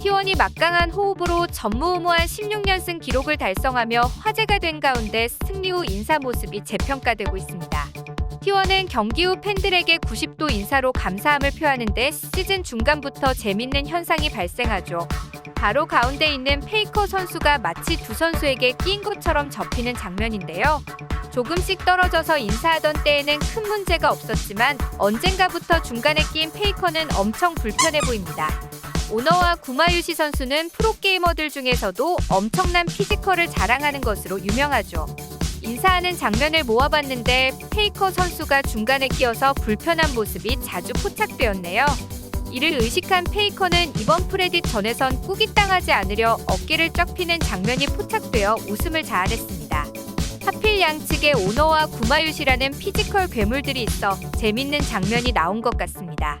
T1이 막강한 호흡으로 전무후무한 16연승 기록을 달성하며 화제가 된 가운데 승리 후 인사 모습이 재평가되고 있습니다. T1은 경기 후 팬들에게 90도 인사로 감사함을 표하는데 시즌 중간부터 재밌는 현상이 발생하죠. 바로 가운데 있는 페이커 선수가 마치 두 선수에게 끼인 것처럼 접히는 장면인데요. 조금씩 떨어져서 인사하던 때에는 큰 문제가 없었지만 언젠가부터 중간에 끼인 페이커는 엄청 불편해 보입니다. 오너와 구마유시 선수는 프로게이머들 중에서도 엄청난 피지컬을 자랑하는 것으로 유명하죠. 인사하는 장면을 모아봤는데 페이커 선수가 중간에 끼어서 불편한 모습이 자주 포착되었네요. 이를 의식한 페이커는 이번 프레딧 전에선 꾸깃당하지 않으려 어깨를 쫙 피는 장면이 포착되어 웃음을 자아냈습니다. 하필 양측에 오너와 구마유시라는 피지컬 괴물들이 있어 재밌는 장면이 나온 것 같습니다.